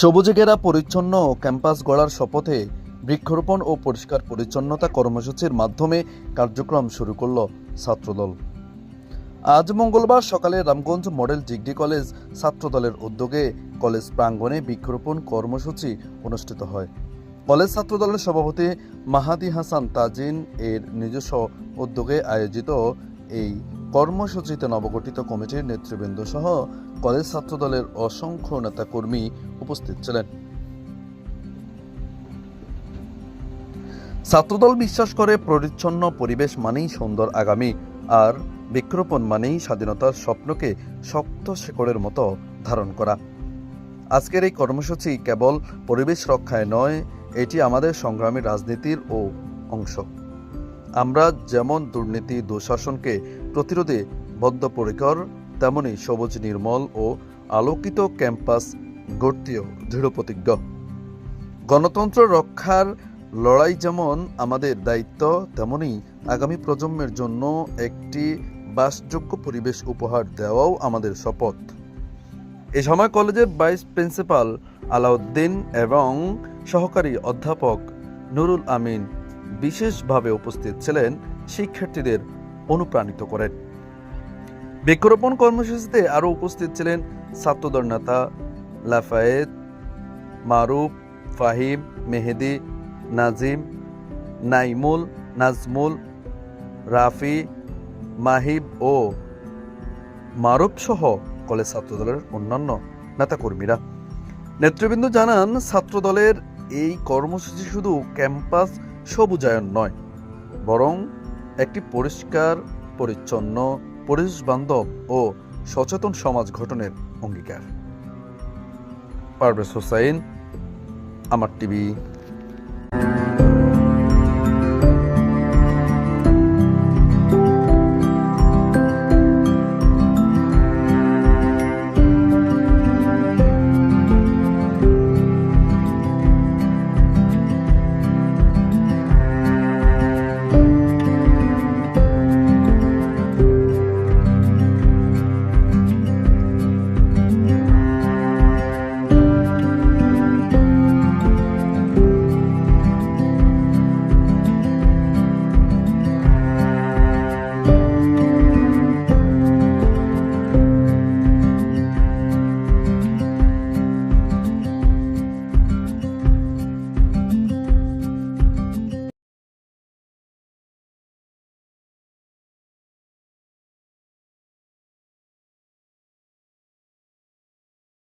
সবুজে ঘেরা পরিচ্ছন্ন ক্যাম্পাস গড়ার শপথে বৃক্ষরোপণ ও পরিষ্কার পরিচ্ছন্নতা কর্মসূচির মাধ্যমে কার্যক্রম শুরু করল ছাত্রদল। আজ মঙ্গলবার সকালে রামগঞ্জ মডেল ডিগ্রি কলেজ ছাত্রদলের উদ্যোগে কলেজ প্রাঙ্গণে বৃক্ষরোপণ কর্মসূচি অনুষ্ঠিত হয়। কলেজ ছাত্রদলের সভাপতি মাহাদি হাসান তাজিন এর নিজস্ব উদ্যোগে আয়োজিত এই কর্মসূচিতে নবগঠিত কমিটির নেতৃবৃন্দ সহ কলেজ ছাত্রদলের অসংখ্য নেতাকর্মী উপস্থিত ছিলেন। ছাত্রদল বিশ্বাস করে পরিচ্ছন্ন পরিবেশ মানেই সুন্দর আগামী, আর বৃক্ষরোপণ মানেই স্বাধীনতার স্বপ্নকে শক্ত শেকড়ের মতো ধারণ করা। আজকের এই কর্মসূচি কেবল পরিবেশ রক্ষায় নয়, এটি আমাদের সংগ্রামী রাজনীতির ও অংশ। আমরা যেমন দুর্নীতি, দুঃশাসনকে প্রতিরোধে বদ্ধপরিকর তেমনি সবুজ নির্মল ও আলোকিত ক্যাম্পাস গড়তেও দৃঢ় প্রতিজ্ঞ। গণতন্ত্র রক্ষার লড়াই যেমন আমাদের দায়িত্ব, তেমনি আগামী প্রজন্মের জন্য একটি বাসযোগ্য পরিবেশ উপহার দেওয়াও আমাদের শপথ। এ সময় কলেজের ভাইস প্রিন্সিপাল আলাউদ্দিন এবং সহকারী অধ্যাপক নুরুল আমিন বিশেষভাবে উপস্থিত ছিলেন শিক্ষার্থীদের অনুপ্রাণিত করেন। বৃক্ষরোপণ কর্মসূচিতে আরও উপস্থিত ছিলেন ছাত্রদল নেতা লাফায়েত, মারুফ, ফাহিম, মেহেদি, নাজিম, নাইমুল, নাজমুল, রাফি, মাহিব ও মারুফ সহ কলেজ ছাত্রদলের অন্যান্য নেতাকর্মীরা। নেতৃবৃন্দ জানান, ছাত্রদলের এই কর্মসূচি শুধু ক্যাম্পাস সবুজায়ন নয়, বরং একটি পরিষ্কার, পরিচ্ছন্ন পরিবেশ বান্ধব ও সচেতন সমাজ গঠনের অঙ্গীকার। পারভেজ হোসাইন আমার টিভি।